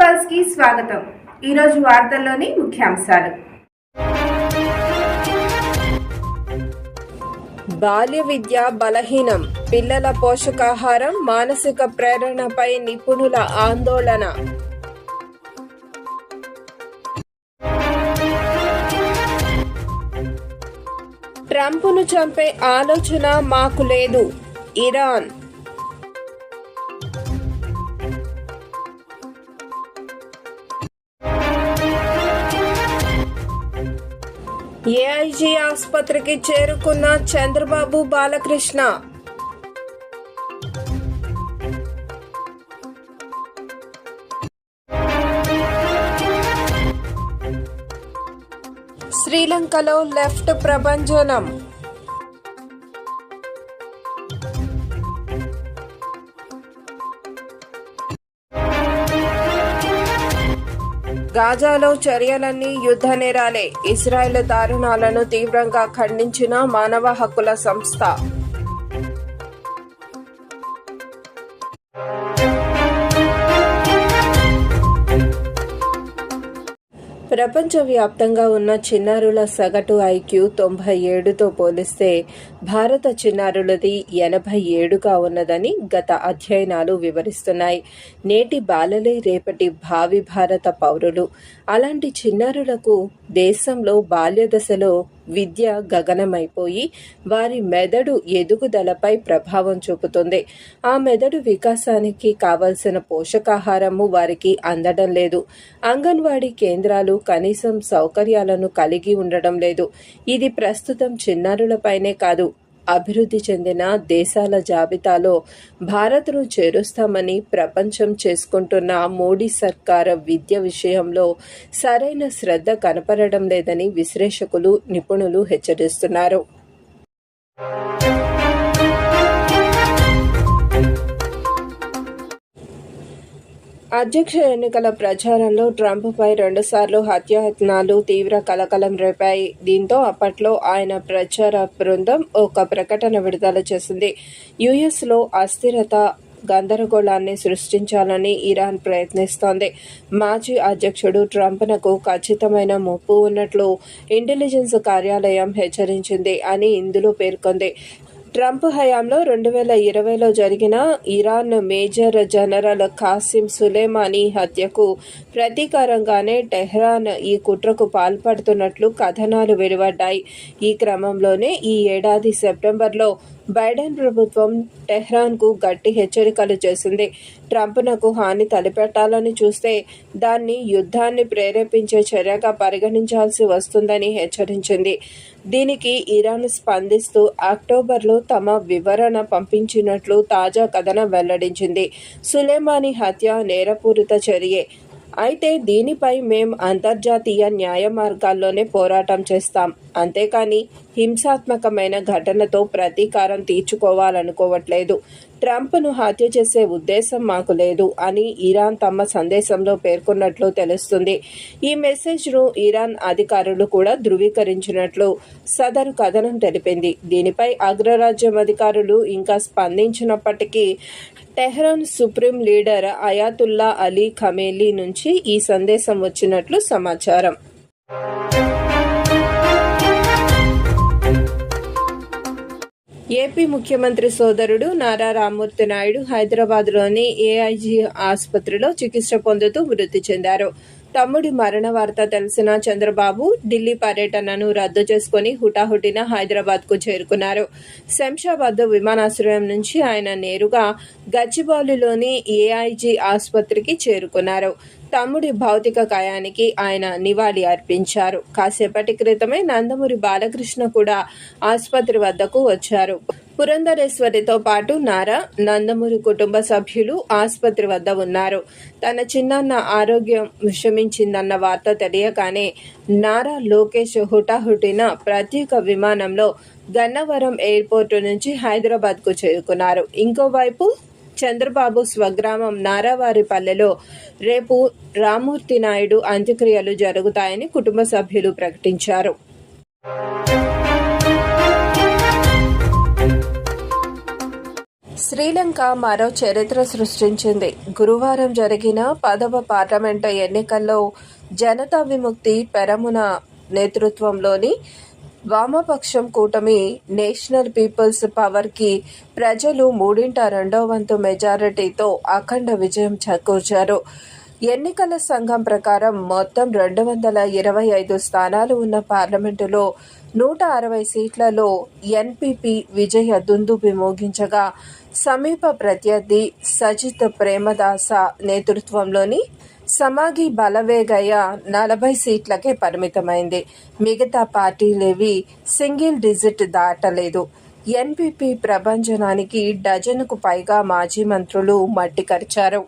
పల్స్కి స్వాగతం. ఈరోజు వార్తల్లోని ముఖ్యాంశాలు. బాల్య విద్య బలహీనం పిల్లల పోషకాహారం మానసిక ప్రేరణపై నిపుణుల ఆందోళన. ట్రంప్ను చంపే ఆలోచన మాకు లేదు. ఇరాన్. ఏఐజీ ఆసుపత్రికి చేరుకున్న చంద్రబాబు బాలకృష్ణ. శ్రీలంకలో లెఫ్ట్ ప్రభంజనం. గాజాలో చర్యలన్నీ యుద్ధ నేరాలే. ఇస్రాయెల్ దారుణాలను తీవ్రంగా ఖండించిన మానవ హక్కుల సంస్థ. ప్రపంచవ్యాప్తంగా ఉన్న చిన్నారుల సగటు ఐక్యూ తొంభై ఏడుతో పోలిస్తే భారత చిన్నారులది ఎనభై ఏడుగా ఉన్నదని గత అధ్యయనాలు వివరిస్తున్నాయి. నేటి బాలలే రేపటి భావి భారత పౌరులు. అలాంటి చిన్నారులకు దేశంలో బాల్య దశలో విద్య గగనమైపోయి వారి మెదడు ఎదుగుదలపై ప్రభావం చూపుతుంది. ఆ మెదడు వికాసానికి కావలసిన పోషకాహారము వారికి అందడం లేదు. అంగన్వాడీ కేంద్రాలు కనీసం సౌకర్యాలను కలిగి ఉండడం లేదు. ఇది ప్రస్తుతం చిన్నారులపైనే కాదు అభివృద్ధి చెందిన దేశాల జాబితాలో భారత్ను చేరుస్తామని ప్రపంచం చేసుకుంటున్న మోడీ సర్కార్ విద్య విషయంలో సరైన శ్రద్ధ కనపడడం లేదని విశ్లేషకులు నిపుణులు హెచ్చరిస్తున్నారు. అధ్యక్ష ఎన్నికల ప్రచారంలో ట్రంప్పై రెండుసార్లు హత్యాయత్నాలు తీవ్ర కలకలం రేపాయి. దీంతో అప్పట్లో ఆయన ప్రచార బృందం ఒక ప్రకటన విడుదల చేసింది. యుఎస్లో అస్థిరత గందరగోళాన్ని సృష్టించాలని ఇరాన్ ప్రయత్నిస్తోంది. మాజీ అధ్యక్షుడు ట్రంప్నకు ఖచ్చితమైన ముప్పు ఉన్నట్లు ఇంటెలిజెన్స్ కార్యాలయం హెచ్చరించింది అని ఇందులో పేర్కొంది. ట్రంప్ హయాంలో రెండు వేల ఇరవైలో జరిగిన Iran major general Qasem Soleimani హత్యకు ప్రతీకారంగానే టెహ్రాన్ ఈ కుట్రకు పాల్పడుతున్నట్లు కథనాలు వెలువడ్డాయి. ఈ క్రమంలోనే ఈ ఏడాది సెప్టెంబర్లో బైడెన్ ప్రభుత్వం టెహ్రాన్కు గట్టి హెచ్చరికలు చేసింది. ట్రంప్నకు హాని తలపెట్టాలని చూస్తే దాన్ని యుద్ధాన్ని ప్రేరేపించే చర్యగా పరిగణించాల్సి వస్తుందని హెచ్చరించింది. దీనికి ఇరాన్ స్పందిస్తూ అక్టోబర్లో తమ వివరణ పంపించినట్లు తాజా కథనం వెల్లడించింది. సులేమాని హత్య నేరపూరిత చర్యే. అయితే దీనిపై మేం అంతర్జాతీయ న్యాయ మార్గాల్లోనే పోరాటం చేస్తాం. అంతేకాని హింసాత్మకమైన ఘటనతో ప్రతీకారం తీర్చుకోవాలనుకోవట్లేదు. ట్రంప్ను హత్య చేసే ఉద్దేశం మాకు లేదు అని ఇరాన్ తమ సందేశంలో పేర్కొన్నట్లు తెలుస్తుంది. ఈ మెసేజ్ను ఇరాన్ అధికారులు కూడా ధృవీకరించినట్లు సదరు కథనం తెలిపింది. దీనిపై అగ్రరాజ్యం అధికారులు ఇంకా స్పందించినప్పటికీ Tehran supreme leader Ayatollah Ali Khamenei నుంచి ఈ సందేశం వచ్చినట్లు సమాచారం. ఏపీ ముఖ్యమంత్రి సోదరుడు నారా రామ్మూర్తి నాయుడు హైదరాబాద్లోని ఏఐజీ ఆసుపత్రిలో చికిత్స పొందుతూ మృతి చెందారు. తమ్ముడి మరణ వార్త తెలిసిన చంద్రబాబు ఢిల్లీ పర్యటనను రద్దు చేసుకుని హుటాహుటిన హైదరాబాద్కు చేరుకున్నారు. శంషాబాద్ విమానాశ్రయం నుంచి ఆయన నేరుగా గచ్చిబౌలిలోని ఏఐజీ ఆసుపత్రికి చేరుకున్నారు. తమ్ముడి భౌతిక కాయానికి ఆయన నివాళి అర్పించారు. కాసేపటి క్రితమే నందమూరి బాలకృష్ణ కూడా ఆసుపత్రి వద్దకు వచ్చారు. పురంధరేశ్వరితో పాటు నారా నందమూరి కుటుంబ సభ్యులు ఆసుపత్రి వద్ద ఉన్నారు. తన చిన్నాన్న ఆరోగ్యం విషమించిందన్న వార్త తెలియగానే నారా లోకేష్ హుటాహుటిన ప్రత్యేక విమానంలో గన్నవరం ఎయిర్పోర్టు నుంచి హైదరాబాద్కు చేరుకున్నారు. ఇంకోవైపు చంద్రబాబు స్వగ్రామం నారావారిపల్లెలో రేపు రామూర్తి నాయుడు అంత్యక్రియలు జరుగుతాయని కుటుంబ సభ్యులు ప్రకటించారు. శ్రీలంక మరో చరిత్ర సృష్టించింది. గురువారం జరిగిన పదవ పార్లమెంటు ఎన్నికల్లో జనతా విముక్తి పెరమున నేతృత్వంలోని వామపక్షం కూటమి నేషనల్ పీపుల్స్ పవర్కి ప్రజలు మూడింట రెండో వంతు మెజారిటీతో అఖండ విజయం చేకూర్చారు. ఎన్నికల సంఘం ప్రకారం మొత్తం రెండు వందల ఇరవై ఐదు స్థానాలు ఉన్న పార్లమెంటులో నూట అరవై సీట్లలో ఎన్పీపీ విజయ దుందుబి మోగించగా సమీప ప్రత్యర్థి సజిత్ ప్రేమదాస నేతృత్వంలోని సమాగి బలవేగయ్య నలభై సీట్లకే పరిమితమైంది. మిగతా పార్టీలేవి సింగిల్ డిజిట్ దాటలేదు. ఎన్పీపీ ప్రభంజనానికి డజనుకు పైగా మాజీ మంత్రులు మట్టి కరిచారు.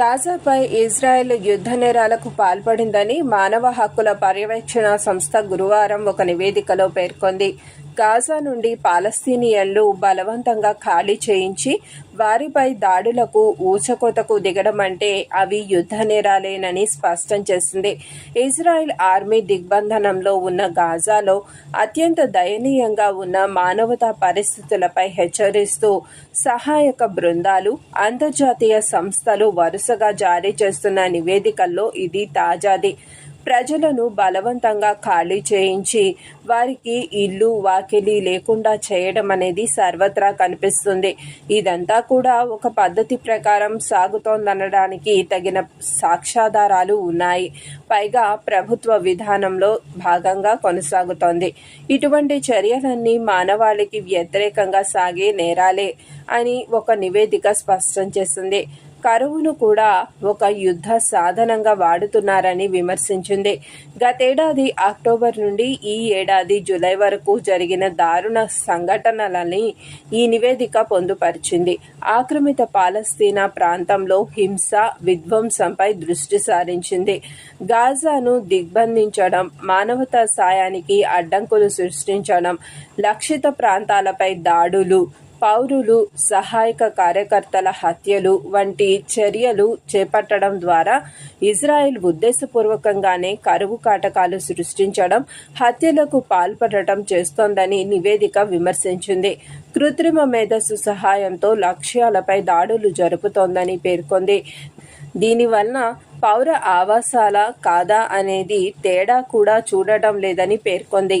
గాజాపై ఇజ్రాయెల్ యుద్ధ నేరాలకు పాల్పడిందని మానవ హక్కుల పర్యవేక్షణ సంస్థ గురువారం ఒక నివేదికలో పేర్కొంది. గాజా నుండి పాలస్తీనియన్లు బలవంతంగా ఖాళీ చేయించి వారిపై దాడులకు ఊచకోతకు దిగడం అంటే అవి యుద్ధ నేరాలేనని స్పష్టం చేసింది. ఇజ్రాయెల్ ఆర్మీ దిగ్బంధనంలో ఉన్న గాజాలో అత్యంత దయనీయంగా ఉన్న మానవతా పరిస్థితులపై హెచ్చరిస్తూ సహాయక బృందాలు అంతర్జాతీయ సంస్థలు వరుసగా జారీ చేస్తున్న నివేదికల్లో ఇది తాజాది. ప్రజలను బలవంతంగా ఖాళీ చేయించి వారికి ఇల్లు వాకిలి లేకుండా చేయడం అనేది సర్వత్రా కనిపిస్తుంది. ఇదంతా కూడా ఒక పద్ధతి ప్రకారం సాగుతోందనడానికి తగిన సాక్ష్యాధారాలు ఉన్నాయి. పైగా ప్రభుత్వ విధానంలో భాగంగా కొనసాగుతోంది. ఇటువంటి చర్యలన్నీ మానవాళికి వ్యతిరేకంగా సాగే నేరాలే అని ఒక నివేదిక స్పష్టం చేసింది. కరువును కూడా ఒక యుద్ధ సాధనంగా వాడుతున్నారని విమర్శించింది. గతేడాది అక్టోబర్ నుండి ఈ ఏడాది జూలై వరకు జరిగిన దారుణ సంఘటనలని ఈ నివేదిక పొందుపరిచింది. ఆక్రమిత పాలస్తీనా ప్రాంతంలో హింస విధ్వంసంపై దృష్టి సారించింది. గాజాను దిగ్బంధించడం మానవతా సాయానికి అడ్డంకులు సృష్టించడం లక్షిత ప్రాంతాలపై దాడులు పౌరులు సహాయక కార్యకర్తల హత్యలు వంటి చర్యలు చేపట్టడం ద్వారా ఇజ్రాయెల్ ఉద్దేశపూర్వకంగానే కరువు కాటకాలు సృష్టించడం హత్యలకు పాల్పడటం చేస్తోందని నివేదిక విమర్శించింది. కృత్రిమ మేధస్సు సహాయంతో లక్ష్యాలపై దాడులు జరుపుతోందని పేర్కొంది. దీనివలన పౌర ఆవాసాల కాదా అనేది తేడా కూడా చూడటం లేదని పేర్కొంది.